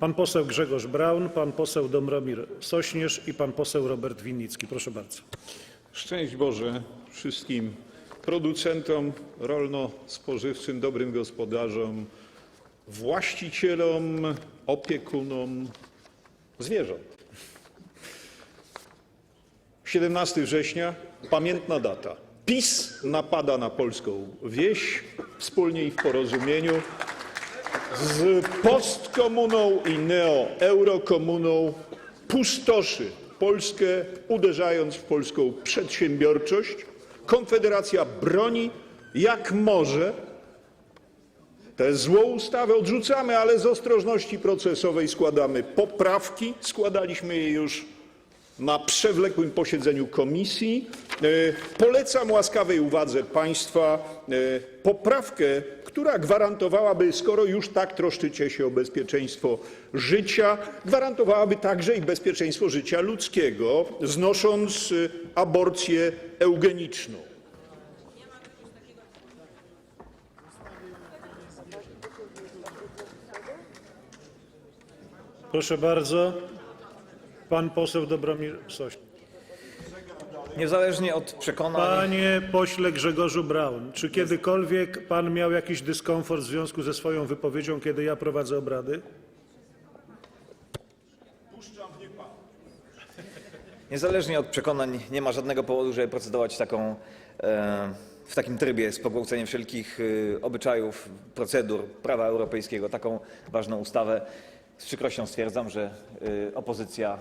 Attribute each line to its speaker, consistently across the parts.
Speaker 1: Pan poseł Grzegorz Braun, pan poseł Dobromir Sośnierz i pan poseł Robert Winnicki. Proszę bardzo.
Speaker 2: Szczęść Boże wszystkim producentom rolno-spożywczym, dobrym gospodarzom, właścicielom, opiekunom zwierząt. 17 września, pamiętna data. PiS napada na polską wieś wspólnie i w porozumieniu z postkomuną i neo-eurokomuną pustoszy Polskę, uderzając w polską przedsiębiorczość. Konfederacja broni jak może. Tę złą ustawę odrzucamy, ale z ostrożności procesowej składamy poprawki. Składaliśmy je już na przewlekłym posiedzeniu komisji. E, Polecam łaskawej uwadze państwa e, poprawkę, która gwarantowałaby, skoro już tak troszczycie się o bezpieczeństwo życia, także i bezpieczeństwo życia ludzkiego, znosząc e, aborcję eugeniczną.
Speaker 1: Proszę bardzo. Pan poseł Dobromir Sośnierz.
Speaker 3: Niezależnie od przekonań,
Speaker 1: Panie pośle Grzegorzu Braun, czy kiedykolwiek pan miał jakiś dyskomfort w związku ze swoją wypowiedzią, kiedy ja prowadzę obrady?
Speaker 3: niezależnie od przekonań nie ma żadnego powodu, żeby procedować taką, e, w takim trybie z pogwałceniem wszelkich e, obyczajów, procedur prawa europejskiego, taką ważną ustawę. Z przykrością stwierdzam, że e, opozycja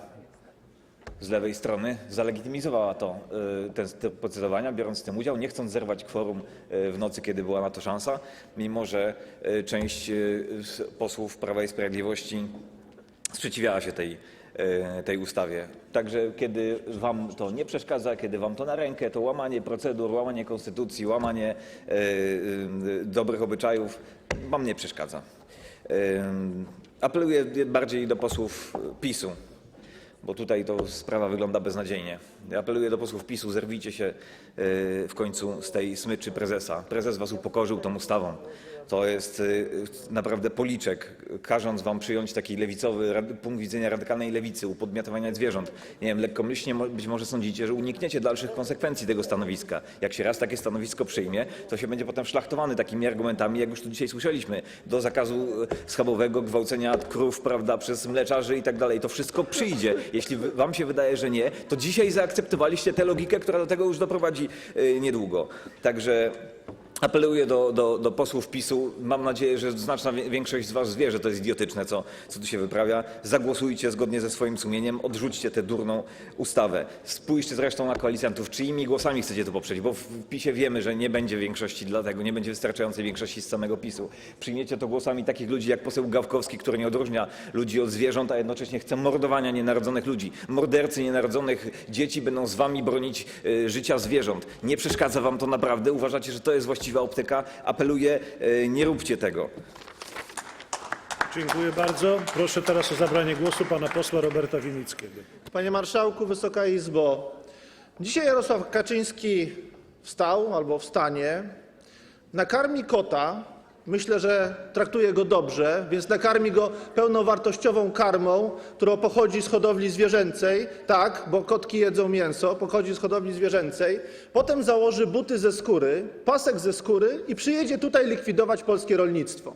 Speaker 3: z lewej strony zalegitymizowała to, e, ten, te procedowania, biorąc w tym udział, nie chcąc zerwać kworum e, w nocy, kiedy była na to szansa, mimo że e, część posłów Prawa i Sprawiedliwości sprzeciwiała się tej, tej ustawie. Także kiedy wam to nie przeszkadza, kiedy wam to na rękę, to łamanie procedur, łamanie konstytucji, łamanie dobrych obyczajów wam nie przeszkadza. Apeluję bardziej do posłów PiSu, bo tutaj sprawa wygląda beznadziejnie. Apeluję do posłów PiSu, zerwijcie się e, w końcu z tej smyczy prezesa. Prezes was upokorzył tą ustawą. To jest e, naprawdę policzek, każąc wam przyjąć taki lewicowy punkt widzenia radykalnej lewicy, upodmiotowania zwierząt. Nie wiem, lekkomyślnie być może sądzicie, że unikniecie dalszych konsekwencji tego stanowiska. Jak się raz takie stanowisko przyjmie, to się będzie potem szlachtowany takimi argumentami, jak już tu dzisiaj słyszeliśmy, do zakazu e, schabowego, gwałcenia krów, prawda, przez mleczarzy i tak dalej. To wszystko przyjdzie. Jeśli wam się wydaje, że nie, to dzisiaj zaakceptowaliście tę logikę, która do tego już doprowadzi e, niedługo. Także Apeluję do, do, do posłów PiSu. Mam nadzieję, że znaczna większość z Was wie, że to jest idiotyczne, co, co tu się wyprawia. Zagłosujcie zgodnie ze swoim sumieniem, odrzućcie tę durną ustawę. Spójrzcie zresztą na koalicjantów, czyimi głosami chcecie to poprzeć, bo w PiSie wiemy, że nie będzie większości dlatego, nie będzie wystarczającej większości z samego PiSu. Przyjmiecie to głosami takich ludzi jak poseł Gawkowski, który nie odróżnia ludzi od zwierząt, a jednocześnie chce mordowania nienarodzonych ludzi. Mordercy nienarodzonych dzieci będą z Wami bronić y, życia zwierząt. Nie przeszkadza Wam to naprawdę? Uważacie, że to jest właściwa optyka? Apeluję, y, nie róbcie tego.
Speaker 1: Dziękuję bardzo. Proszę teraz o zabranie głosu pana posła Roberta Winnickiego.
Speaker 4: Panie Marszałku, Wysoka Izbo! Dzisiaj Jarosław Kaczyński wstał albo wstanie, nakarmi kota. Myślę, że traktuje go dobrze, więc nakarmi go pełnowartościową karmą, która pochodzi z hodowli zwierzęcej. Tak, bo kotki jedzą mięso, pochodzi z hodowli zwierzęcej. Potem założy buty ze skóry, pasek ze skóry i przyjedzie tutaj likwidować polskie rolnictwo.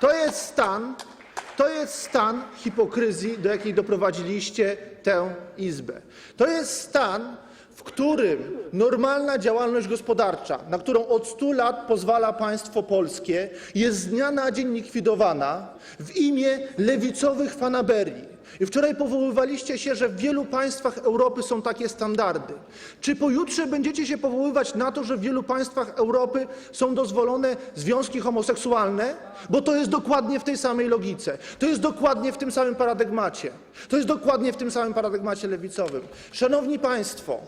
Speaker 4: To jest stan, hipokryzji, do jakiej doprowadziliście tę Izbę. To jest stan, w którym normalna działalność gospodarcza, na którą od 100 lat pozwala państwo polskie, jest z dnia na dzień likwidowana w imię lewicowych fanaberii. I wczoraj powoływaliście się, że w wielu państwach Europy są takie standardy. Czy pojutrze będziecie się powoływać na to, że w wielu państwach Europy są dozwolone związki homoseksualne? Bo to jest dokładnie w tej samej logice. To jest dokładnie w tym samym paradygmacie. To jest dokładnie w tym samym paradygmacie lewicowym. Szanowni Państwo,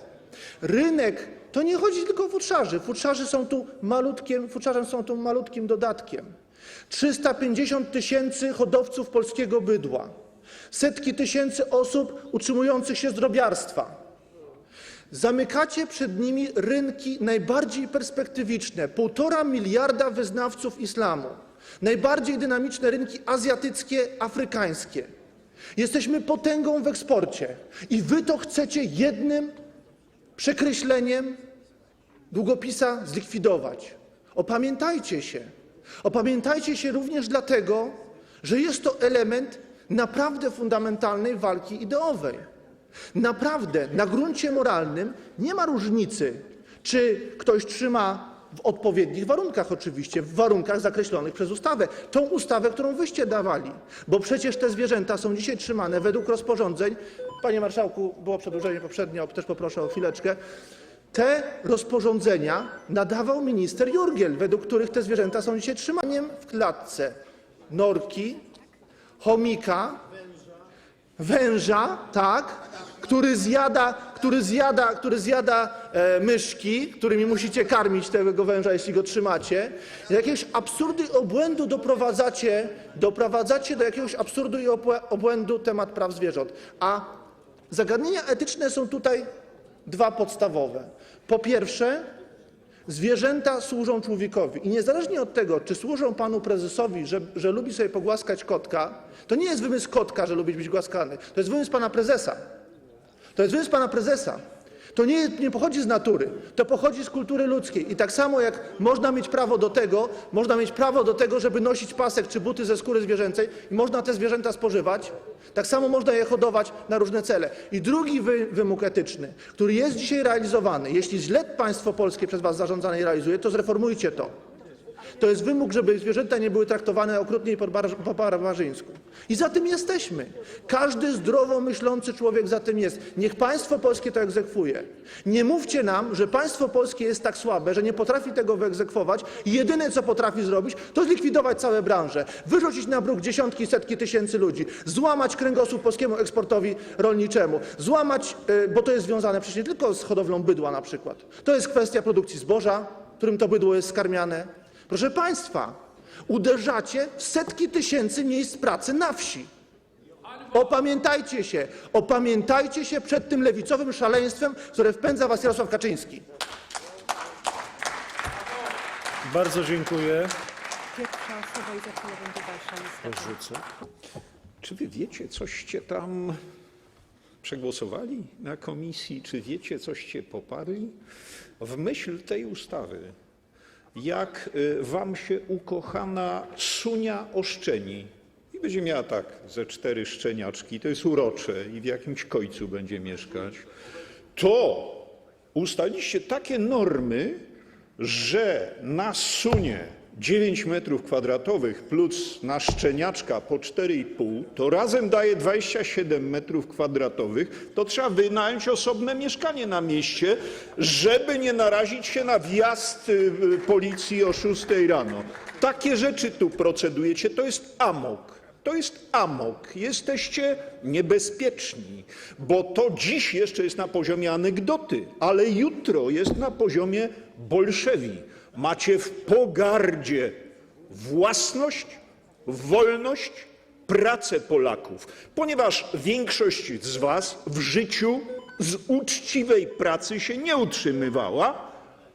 Speaker 4: rynek to nie chodzi tylko o futrzarzy. Futrzarzy są tu malutkim, futrzarzem są tu malutkim dodatkiem. 350 tysięcy hodowców polskiego bydła, setki tysięcy osób utrzymujących się z drobiarstwa. Zamykacie przed nimi rynki najbardziej perspektywiczne. Półtora miliarda wyznawców islamu. najbardziej dynamiczne rynki azjatyckie, afrykańskie. Jesteśmy potęgą w eksporcie i wy to chcecie jednym przekreśleniem długopisa zlikwidować. Opamiętajcie się. Opamiętajcie się również dlatego, że jest to element naprawdę fundamentalnej walki ideowej. Naprawdę na gruncie moralnym nie ma różnicy, czy ktoś trzyma w odpowiednich warunkach oczywiście, w warunkach zakreślonych przez ustawę. Tą ustawę, którą wyście dawali. Bo przecież te zwierzęta są dzisiaj trzymane według rozporządzeń. Panie marszałku, było przedłużenie poprzednio, też poproszę o chwileczkę. Te rozporządzenia nadawał minister Jurgiel, według których te zwierzęta są dzisiaj trzymaniem w klatce norki, chomika, węża, tak, który zjada, który zjada, który zjada e, myszki, którymi musicie karmić tego węża, jeśli go trzymacie. Do jakiegoś absurdu i obłędu doprowadzacie, doprowadzacie do jakiegoś absurdu i obłę- obłędu temat praw zwierząt. A zagadnienia etyczne są tutaj dwa podstawowe. Po pierwsze, zwierzęta służą człowiekowi i niezależnie od tego, czy służą panu prezesowi, że, że lubi sobie pogłaskać kotka, to nie jest wymysł kotka, że lubi być głaskany. To jest wymysł pana prezesa. To jest wymysł pana prezesa. To nie, pochodzi z natury, to pochodzi z kultury ludzkiej. I tak samo jak można mieć prawo do tego, można mieć prawo do tego, żeby nosić pasek czy buty ze skóry zwierzęcej i można te zwierzęta spożywać, tak samo można je hodować na różne cele. I drugi wy, wymóg etyczny, który jest dzisiaj realizowany, jeśli źle państwo polskie przez was zarządzane i realizuje, to zreformujcie to. To jest wymóg, żeby zwierzęta nie były traktowane okrutnie i po bar- po barbarzyńsku. I za tym jesteśmy. Każdy zdrowo myślący człowiek za tym jest. Niech państwo polskie to egzekwuje. Nie mówcie nam, że państwo polskie jest tak słabe, że nie potrafi tego wyegzekwować jedyne, co potrafi zrobić, to zlikwidować całe branże, wyrzucić na bruk dziesiątki, setki tysięcy ludzi, złamać kręgosłup polskiemu eksportowi rolniczemu, złamać, y, bo to jest związane przecież nie tylko z hodowlą bydła na przykład. To jest kwestia produkcji zboża, którym to bydło jest skarmiane. Proszę Państwa, uderzacie w setki tysięcy miejsc pracy na wsi. Opamiętajcie się, opamiętajcie się przed tym lewicowym szaleństwem, które wpędza Was Jarosław Kaczyński.
Speaker 1: Bardzo dziękuję.
Speaker 5: Pierwsza osoba i za chwilę będzie dalsza lista.
Speaker 1: Rzucę.
Speaker 2: Czy wy wiecie, coście tam przegłosowali na komisji? Czy wiecie, coście poparli? W myśl tej ustawy, jak y, wam się ukochana sunia oszczeni. I będzie miała tak ze cztery szczeniaczki, to jest urocze i w jakimś kojcu będzie mieszkać, to ustaliście takie normy, że na sunie 9 metrów kwadratowych plus na szczeniaczka po 4,5 to razem daje 27 metrów kwadratowych, to trzeba wynająć osobne mieszkanie na mieście, żeby nie narazić się na wjazd y, policji o 6 rano. Takie rzeczy tu procedujecie, to jest amok. To jest amok. Jesteście niebezpieczni, bo to dziś jeszcze jest na poziomie anegdoty, ale jutro jest na poziomie bolszewi. Macie w pogardzie własność, wolność, pracę Polaków, ponieważ większość z Was w życiu z uczciwej pracy się nie utrzymywała,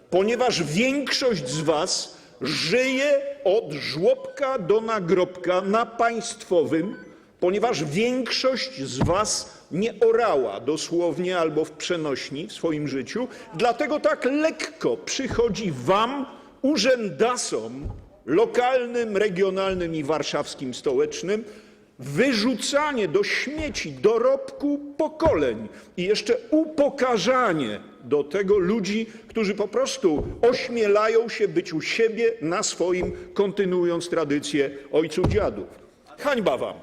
Speaker 2: ponieważ większość z Was żyje od żłobka do nagrobka na państwowym, ponieważ większość z Was nie orała dosłownie albo w przenośni w swoim życiu, dlatego tak lekko przychodzi Wam, urzędasom lokalnym, regionalnym i warszawskim stołecznym, wyrzucanie do śmieci dorobku pokoleń i jeszcze upokarzanie do tego ludzi, którzy po prostu ośmielają się być u siebie na swoim, kontynuując tradycję ojców dziadów. Hańba wam!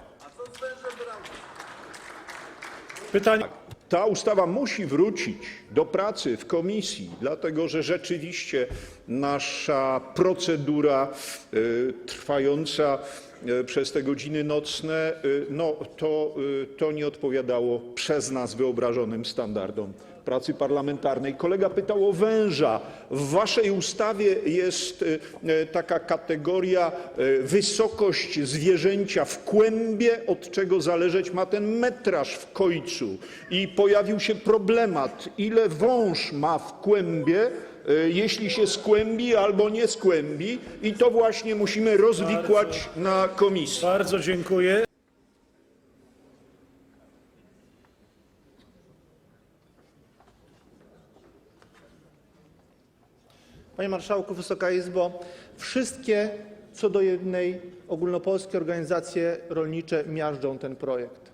Speaker 1: Pytanie.
Speaker 2: Ta ustawa musi wrócić do pracy w komisji, dlatego że rzeczywiście nasza procedura y, trwająca y, przez te godziny nocne, y, no, nie odpowiadało przez nas wyobrażonym standardom pracy parlamentarnej. Kolega pytał o węża. W waszej ustawie jest y, y, taka kategoria y, wysokość zwierzęcia w kłębie, od czego zależeć ma ten metraż w końcu. I pojawił się problemat, ile wąż ma w kłębie, jeśli się skłębi albo nie skłębi, i to właśnie musimy rozwikłać na komisji.
Speaker 1: Bardzo dziękuję.
Speaker 4: Panie Marszałku, Wysoka Izbo, wszystkie co do jednej ogólnopolskie organizacje rolnicze miażdżą ten projekt.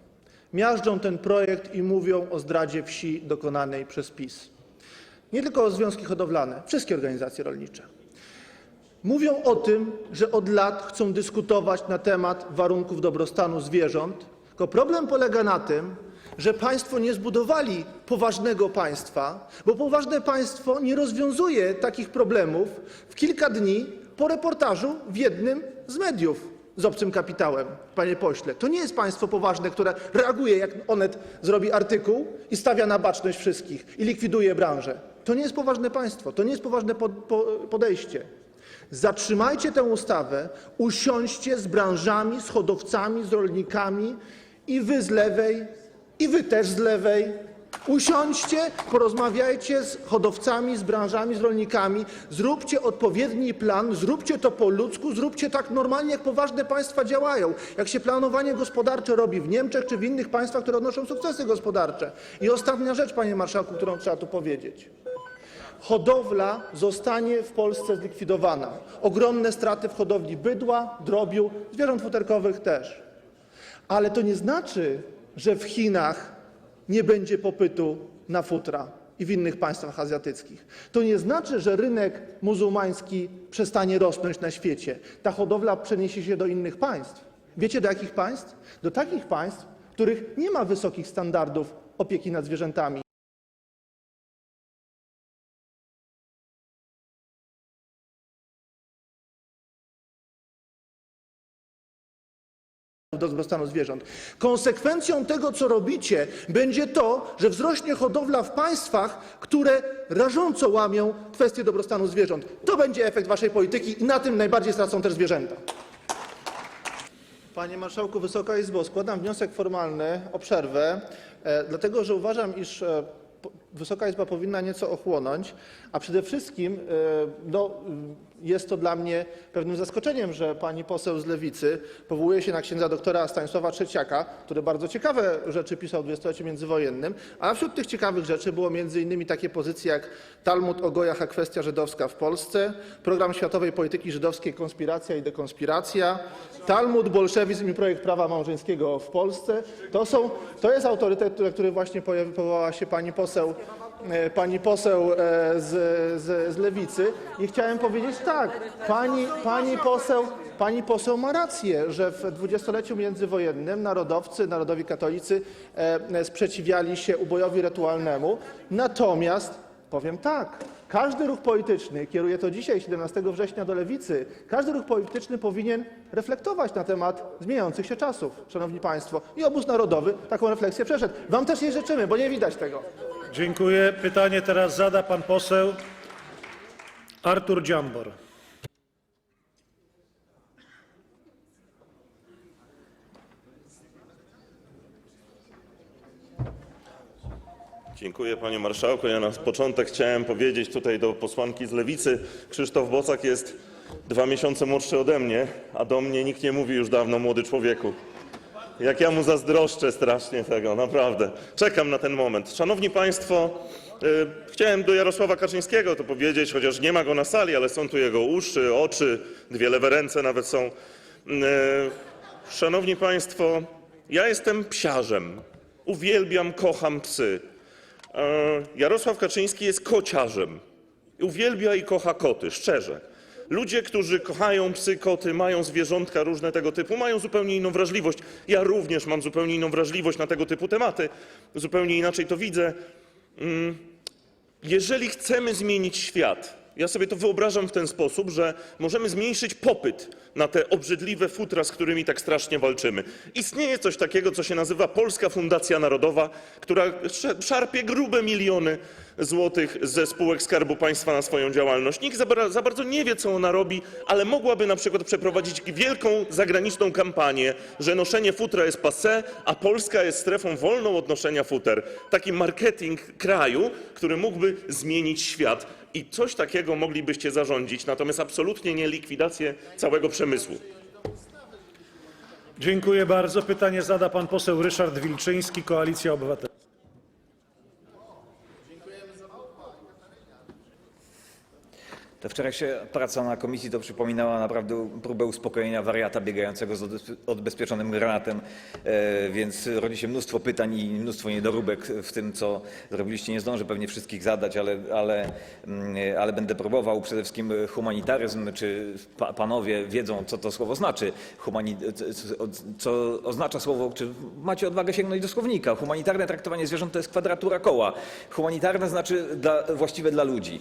Speaker 4: Miażdżą ten projekt i mówią o zdradzie wsi dokonanej przez PiS. Nie tylko związki hodowlane, wszystkie organizacje rolnicze. Mówią o tym, że od lat chcą dyskutować na temat warunków dobrostanu zwierząt, tylko problem polega na tym, że państwo nie zbudowali poważnego państwa, bo poważne państwo nie rozwiązuje takich problemów w kilka dni po reportażu w jednym z mediów z obcym kapitałem, panie pośle. To nie jest państwo poważne, które reaguje, jak Onet zrobi artykuł i stawia na baczność wszystkich i likwiduje branżę. To nie jest poważne państwo, to nie jest poważne po- po- podejście. Zatrzymajcie tę ustawę, usiądźcie z branżami, z hodowcami, z rolnikami i wy z lewej, i wy też z lewej. Usiądźcie, porozmawiajcie z hodowcami, z branżami, z rolnikami, zróbcie odpowiedni plan, zróbcie to po ludzku, zróbcie tak normalnie, jak poważne państwa działają. Jak się planowanie gospodarcze robi w Niemczech czy w innych państwach, które odnoszą sukcesy gospodarcze. I ostatnia rzecz, panie marszałku, którą trzeba tu powiedzieć. Hodowla zostanie w Polsce zlikwidowana. Ogromne straty w hodowli bydła, drobiu, zwierząt futerkowych też. Ale to nie znaczy, że w Chinach nie będzie popytu na futra i w innych państwach azjatyckich. To nie znaczy, że rynek muzułmański przestanie rosnąć na świecie. Ta hodowla przeniesie się do innych państw. Wiecie do jakich państw? Do takich państw, w których nie ma wysokich standardów opieki nad zwierzętami. Dobrostanu zwierząt. Konsekwencją tego, co robicie, będzie to, że wzrośnie hodowla w państwach, które rażąco łamią kwestie dobrostanu zwierząt. To będzie efekt waszej polityki i na tym najbardziej stracą też zwierzęta. Panie Marszałku, Wysoka Izbo, składam wniosek formalny o przerwę, e, dlatego że uważam, iż e, Wysoka Izba powinna nieco ochłonąć, a przede wszystkim e, no, jest to dla mnie pewnym zaskoczeniem, że pani poseł z Lewicy powołuje się na księdza doktora Stanisława Trzeciaka, który bardzo ciekawe rzeczy pisał w dwudziestoleciu międzywojennym, a wśród tych ciekawych rzeczy było między innymi takie pozycje jak Talmud o Gojach, a kwestia żydowska w Polsce, program światowej polityki żydowskiej Konspiracja i dekonspiracja, Talmud, bolszewizm i projekt prawa małżeńskiego w Polsce. To, jest autorytet, na który właśnie powołała się pani poseł, pani poseł e, z, z, z Lewicy. I chciałem powiedzieć tak, pani, pani, poseł, pani poseł ma rację, że w dwudziestoleciu międzywojennym narodowcy, narodowi katolicy e, sprzeciwiali się ubojowi rytualnemu. Natomiast Powiem tak, każdy ruch polityczny, kieruję to dzisiaj, 17 września do lewicy, każdy ruch polityczny powinien reflektować na temat zmieniających się czasów, szanowni państwo. I obóz narodowy taką refleksję przeszedł. Wam też jej życzymy, bo nie widać tego.
Speaker 1: Dziękuję. Pytanie teraz zada pan poseł Artur Dziambor.
Speaker 6: Dziękuję panie marszałku. Ja na początek chciałem powiedzieć tutaj do posłanki z lewicy. Krzysztof Bosak jest dwa miesiące młodszy ode mnie, a do mnie nikt nie mówi już dawno młody człowieku. Jak ja mu zazdroszczę strasznie tego, naprawdę. Czekam na ten moment. Szanowni państwo, y, chciałem do Jarosława Kaczyńskiego to powiedzieć, chociaż nie ma go na sali, ale są tu jego uszy, oczy, dwie lewe ręce nawet są. Y, Szanowni państwo, ja jestem psiarzem. Uwielbiam, kocham psy. E, Jarosław Kaczyński jest kociarzem. Uwielbia i kocha koty, szczerze. Ludzie, którzy kochają psy, koty, mają zwierzątka różne tego typu, mają zupełnie inną wrażliwość. Ja również mam zupełnie inną wrażliwość na tego typu tematy. Zupełnie inaczej to widzę. Mm, Jeżeli chcemy zmienić świat, ja sobie to wyobrażam w ten sposób, że możemy zmniejszyć popyt na te obrzydliwe futra, z którymi tak strasznie walczymy. Istnieje coś takiego, co się nazywa Polska Fundacja Narodowa, która sz- szarpie grube miliony złotych ze spółek Skarbu Państwa na swoją działalność. Nikt za, ba- za bardzo nie wie, co ona robi, ale mogłaby na przykład przeprowadzić wielką zagraniczną kampanię, że noszenie futra jest passé, a Polska jest strefą wolną od noszenia futer. Taki marketing kraju, który mógłby zmienić świat. I coś takiego moglibyście zarządzić, natomiast absolutnie nie likwidację całego przemysłu.
Speaker 1: Dziękuję bardzo. Pytanie zada pan poseł Ryszard Wilczyński, Koalicja Obywatelska.
Speaker 3: Ta wczorajsza praca na komisji to przypominała naprawdę próbę uspokojenia wariata biegającego z odbe- odbezpieczonym granatem, e, więc rodzi się mnóstwo pytań i mnóstwo niedoróbek w tym, co zrobiliście. Nie zdążę pewnie wszystkich zadać, ale, ale, mm, ale będę próbował. Przede wszystkim humanitaryzm, czy pa, panowie wiedzą, co to słowo znaczy, Humani, co oznacza słowo, czy macie odwagę sięgnąć do słownika. Humanitarne traktowanie zwierząt to jest kwadratura koła. Humanitarne znaczy dla, właściwe dla ludzi.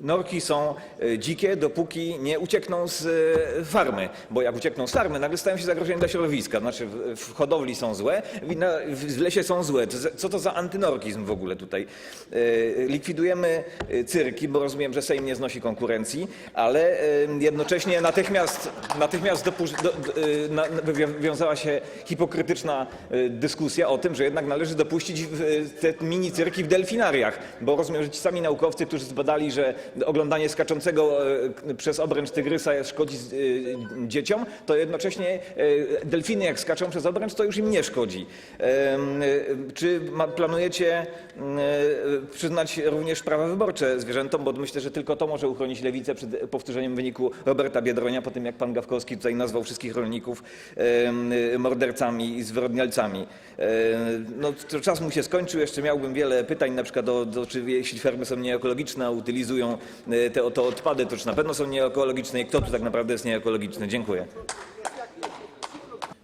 Speaker 3: Norki są e, dzikie, dopóki nie uciekną z e, farmy, bo jak uciekną z farmy, nagle stają się zagrożeniem dla środowiska. Znaczy w, hodowli są złe, w, lesie są złe. Co to za antynorkizm w ogóle tutaj? E, Likwidujemy cyrki, bo rozumiem, że Sejm nie znosi konkurencji, ale jednocześnie natychmiast, natychmiast dopusz- do, się hipokrytyczna dyskusja o tym, że jednak należy dopuścić te mini cyrki w delfinariach, bo rozumiem, że ci sami naukowcy, którzy zbadali, że oglądanie skaczącego e, przez obręcz tygrysa szkodzi e, dzieciom, to jednocześnie e, delfiny jak skaczą przez obręcz, to już im nie szkodzi. Czy planujecie przyznać również prawa wyborcze zwierzętom, bo myślę, że tylko to może uchronić lewicę przed powtórzeniem wyniku Roberta Biedronia, po tym jak pan Gawkowski tutaj nazwał wszystkich rolników mordercami i zwyrodnialcami. No, czas mu się skończył, jeszcze miałbym wiele pytań, na przykład o, do, czy jeśli fermy są nieekologiczne, utylizują e, te oto odpady, to czy na pewno są nieekologiczne i kto tu tak naprawdę jest nieekologiczny? Dziękuję.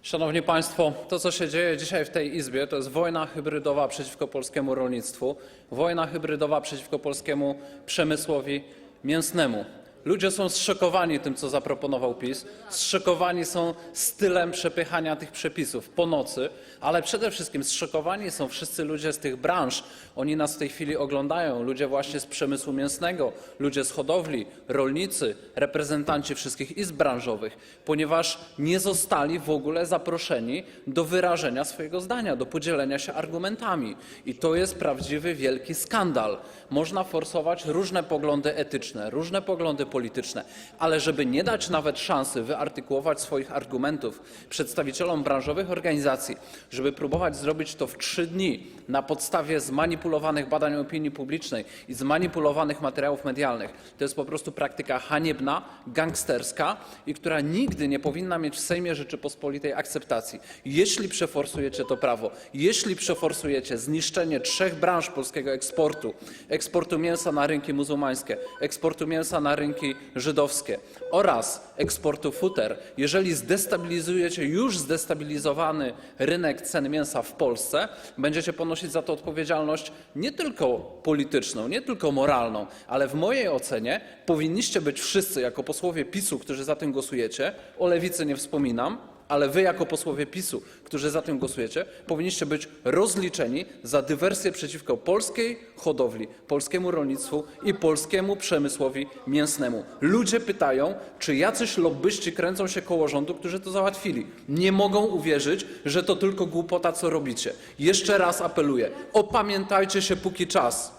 Speaker 7: Szanowni Państwo, to co się dzieje dzisiaj w tej Izbie, to jest wojna hybrydowa przeciwko polskiemu rolnictwu, wojna hybrydowa przeciwko polskiemu przemysłowi mięsnemu. Ludzie są zszokowani tym, co zaproponował PiS, zszokowani są stylem przepychania tych przepisów po nocy, ale przede wszystkim zszokowani są wszyscy ludzie z tych branż. Oni nas w tej chwili oglądają, ludzie właśnie z przemysłu mięsnego, ludzie z hodowli, rolnicy, reprezentanci wszystkich izb branżowych, ponieważ nie zostali w ogóle zaproszeni do wyrażenia swojego zdania, do podzielenia się argumentami. I to jest prawdziwy wielki skandal. Można forsować różne poglądy etyczne, różne poglądy polityczne, ale żeby nie dać nawet szansy wyartykułować swoich argumentów przedstawicielom branżowych organizacji, żeby próbować zrobić to w trzy dni na podstawie zmanipulowanych badań opinii publicznej i zmanipulowanych materiałów medialnych, to jest po prostu praktyka haniebna, gangsterska i która nigdy nie powinna mieć w Sejmie Rzeczypospolitej akceptacji. Jeśli przeforsujecie to prawo, jeśli przeforsujecie zniszczenie trzech branż polskiego eksportu, eksportu mięsa na rynki muzułmańskie, eksportu mięsa na rynki żydowskie oraz eksportu futer, jeżeli zdestabilizujecie już zdestabilizowany rynek cen mięsa w Polsce, będziecie ponosić za to odpowiedzialność nie tylko polityczną, nie tylko moralną, ale w mojej ocenie powinniście być wszyscy jako posłowie PiSu, którzy za tym głosujecie, o lewicy nie wspominam, ale wy jako posłowie PiSu, którzy za tym głosujecie, powinniście być rozliczeni za dywersję przeciwko polskiej hodowli, polskiemu rolnictwu i polskiemu przemysłowi mięsnemu. Ludzie pytają, czy jacyś lobbyści kręcą się koło rządu, którzy to załatwili. Nie mogą uwierzyć, że to tylko głupota, co robicie. Jeszcze raz apeluję, opamiętajcie się póki czas.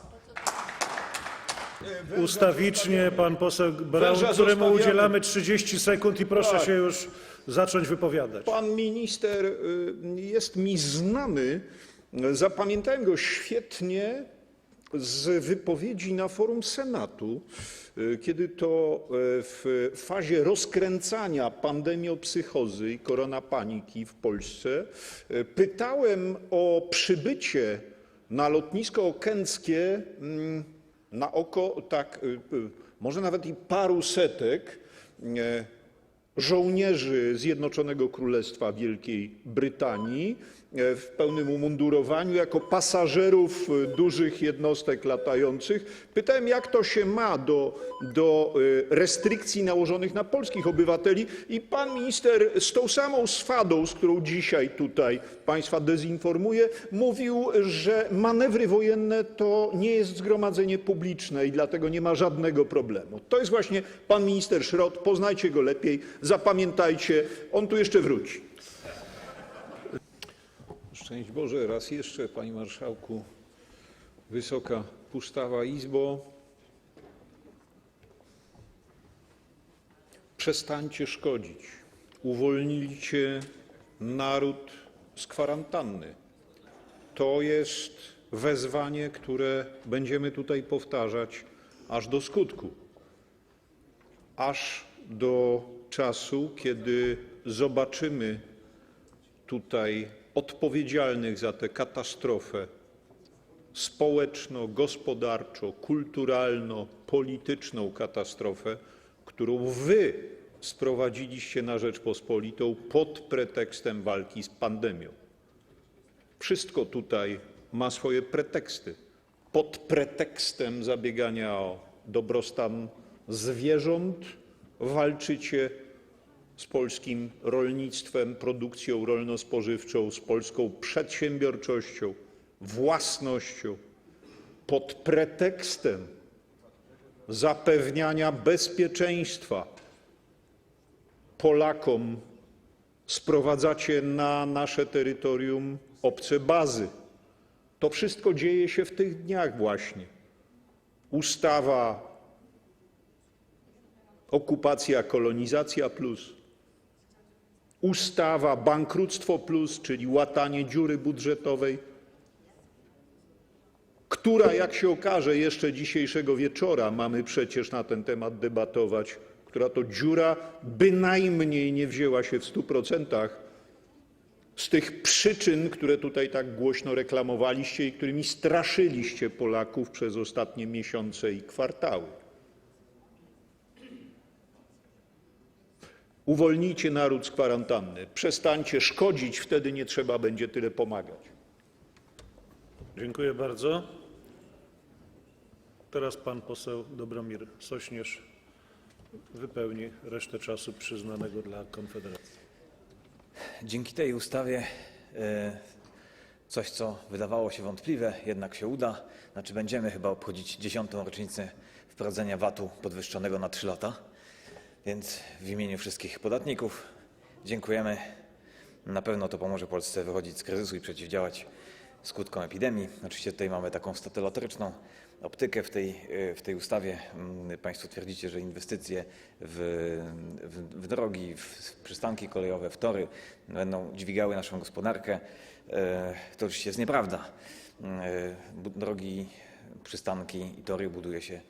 Speaker 1: Ustawicznie pan poseł Braun, któremu udzielamy 30 sekund i proszę
Speaker 2: Tak.
Speaker 1: się już zacząć wypowiadać.
Speaker 2: Pan minister y, jest mi znany. Zapamiętałem go świetnie z wypowiedzi na forum Senatu, y, kiedy to y, w fazie rozkręcania pandemiopsychozy i koronapaniki w Polsce pytałem o przybycie na lotnisko okęckie mm, na oko tak, może nawet i paru setek żołnierzy Zjednoczonego Królestwa Wielkiej Brytanii e, w pełnym umundurowaniu jako pasażerów dużych jednostek latających. Pytałem, jak to się ma do, do e, restrykcji nałożonych na polskich obywateli i pan minister z tą samą swadą, z którą dzisiaj tutaj państwa dezinformuje, mówił, że manewry wojenne to nie jest zgromadzenie publiczne i dlatego nie ma żadnego problemu. To jest właśnie pan minister Szrot, poznajcie go lepiej, zapamiętajcie, on tu jeszcze wróci. Szczęść Boże, raz jeszcze, panie marszałku, wysoka pustawa izbo. Przestańcie szkodzić. Uwolnijcie naród z kwarantanny. To jest wezwanie, które będziemy tutaj powtarzać aż do skutku. Aż do czasu, kiedy zobaczymy tutaj odpowiedzialnych za tę katastrofę społeczno, gospodarczo, kulturalno, polityczną katastrofę, którą wy sprowadziliście na Rzeczpospolitą pod pretekstem walki z pandemią. Wszystko tutaj ma swoje preteksty. Pod pretekstem zabiegania o dobrostan zwierząt walczycie z polskim rolnictwem, produkcją rolno-spożywczą, z polską przedsiębiorczością, własnością. Pod pretekstem zapewniania bezpieczeństwa Polakom sprowadzacie na nasze terytorium obce bazy. To wszystko dzieje się w tych dniach właśnie. Okupacja, kolonizacja plus, ustawa bankructwo plus, czyli łatanie dziury budżetowej, która, jak się okaże, jeszcze dzisiejszego wieczora mamy przecież na ten temat debatować, która to dziura bynajmniej nie wzięła się w stu procentach z tych przyczyn, które tutaj tak głośno reklamowaliście i którymi straszyliście Polaków przez ostatnie miesiące i kwartały. Uwolnijcie naród z kwarantanny, przestańcie szkodzić, wtedy nie trzeba będzie tyle pomagać.
Speaker 1: Dziękuję bardzo. Teraz pan poseł Dobromir Sośnierz wypełni resztę czasu przyznanego dla Konfederacji.
Speaker 3: Dzięki tej ustawie e, coś, co wydawało się wątpliwe, jednak się uda. Znaczy będziemy chyba obchodzić dziesiątą rocznicę wprowadzenia VAT-u podwyższonego na 3 lata. Więc w imieniu wszystkich podatników dziękujemy. Na pewno to pomoże Polsce wychodzić z kryzysu i przeciwdziałać skutkom epidemii. Oczywiście tutaj mamy taką statelotyczną optykę w tej, w tej ustawie. Mm, Państwo twierdzicie, że inwestycje w, w, w drogi, w przystanki kolejowe, w tory będą dźwigały naszą gospodarkę. E, To oczywiście jest nieprawda. E, Drogi, przystanki i tory buduje się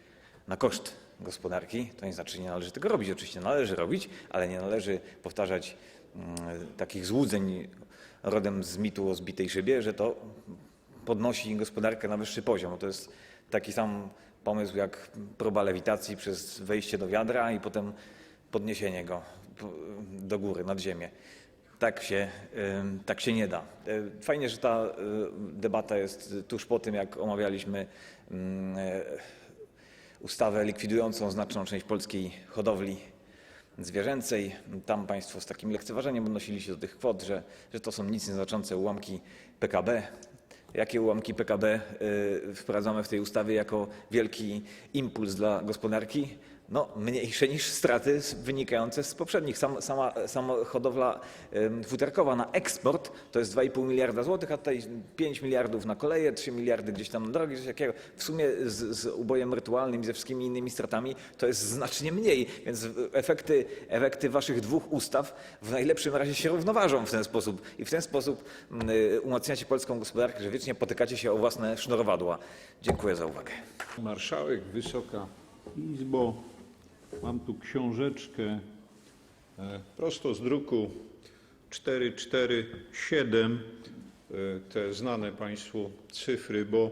Speaker 3: na koszt gospodarki. To nie znaczy, że nie należy tego robić. Oczywiście należy robić, ale nie należy powtarzać mm, takich złudzeń rodem z mitu o zbitej szybie, że to podnosi gospodarkę na wyższy poziom. To jest taki sam pomysł jak próba lewitacji przez wejście do wiadra i potem podniesienie go do góry, nad ziemię. Tak się, tak się nie da. Y, Fajnie, że ta y, debata jest tuż po tym, jak omawialiśmy ym, e, ustawę likwidującą znaczną część polskiej hodowli zwierzęcej. Tam państwo z takim lekceważeniem odnosili się do tych kwot, że, że to są nic nieznaczące ułamki PKB. Jakie ułamki PKB y, wprowadzamy w tej ustawie jako wielki impuls dla gospodarki? No, mniejsze niż straty wynikające z poprzednich. Sam, sama, sama hodowla futerkowa na eksport to jest 2,5 miliarda złotych, a tutaj 5 miliardów na koleje, 3 miliardy gdzieś tam na drogi, coś takiego. W sumie z, z ubojem rytualnym i ze wszystkimi innymi stratami to jest znacznie mniej, więc efekty, efekty waszych dwóch ustaw w najlepszym razie się równoważą w ten sposób i w ten sposób umacniacie polską gospodarkę, że wiecznie potykacie się o własne sznurowadła. Dziękuję za uwagę.
Speaker 2: Marszałek, Wysoka Izbo, mam tu książeczkę e, prosto z druku 447, e, te znane Państwu cyfry, bo,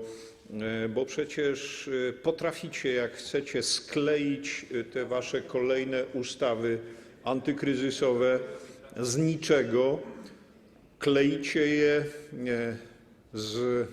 Speaker 2: e, bo przecież potraficie, jak chcecie, skleić te Wasze kolejne ustawy antykryzysowe z niczego, kleicie je z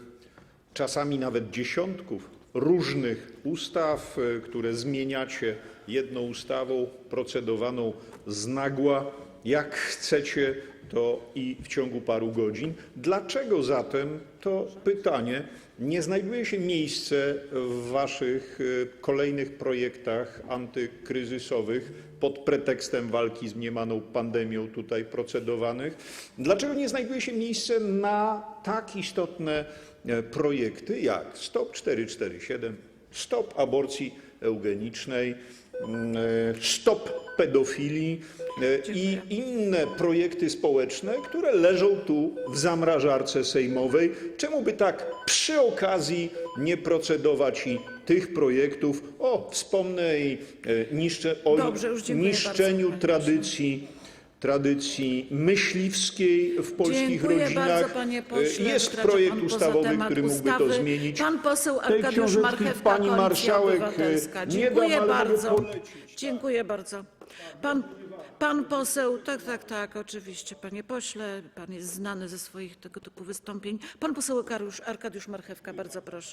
Speaker 2: czasami nawet dziesiątków różnych ustaw, które zmieniacie jedną ustawą procedowaną z nagła, jak chcecie, to i w ciągu paru godzin. Dlaczego zatem to pytanie nie znajduje się miejsce w waszych e, kolejnych projektach antykryzysowych pod pretekstem walki z mniemaną pandemią tutaj procedowanych? Dlaczego nie znajduje się miejsce na tak istotne e, projekty jak Stop 447, Stop aborcji eugenicznej, Stop pedofilii e, i inne projekty społeczne, które leżą tu w zamrażarce sejmowej. Czemu by tak przy okazji nie procedować i tych projektów? O, wspomnę i e, niszcze, o
Speaker 8: Dobrze,
Speaker 2: niszczeniu
Speaker 8: bardzo,
Speaker 2: tradycji, tradycji myśliwskiej w polskich
Speaker 8: Dziękuję
Speaker 2: rodzinach.
Speaker 8: bardzo, panie pośle.
Speaker 2: Jest
Speaker 8: Wykracza
Speaker 2: projekt ustawowy, który mógłby to
Speaker 8: ustawy.
Speaker 2: zmienić.
Speaker 8: Pan poseł Arkadiusz Marchewka,
Speaker 2: pani
Speaker 8: Koalicja
Speaker 2: marszałek, e,
Speaker 8: Obywatelska.
Speaker 2: nie
Speaker 8: Dziękuję
Speaker 2: dam,
Speaker 8: bardzo. Dziękuję bardzo. Pan, pan poseł, tak, tak, tak, oczywiście, panie pośle, pan jest znany ze swoich tego typu wystąpień. Pan poseł Arkadiusz Marchewka, bardzo proszę.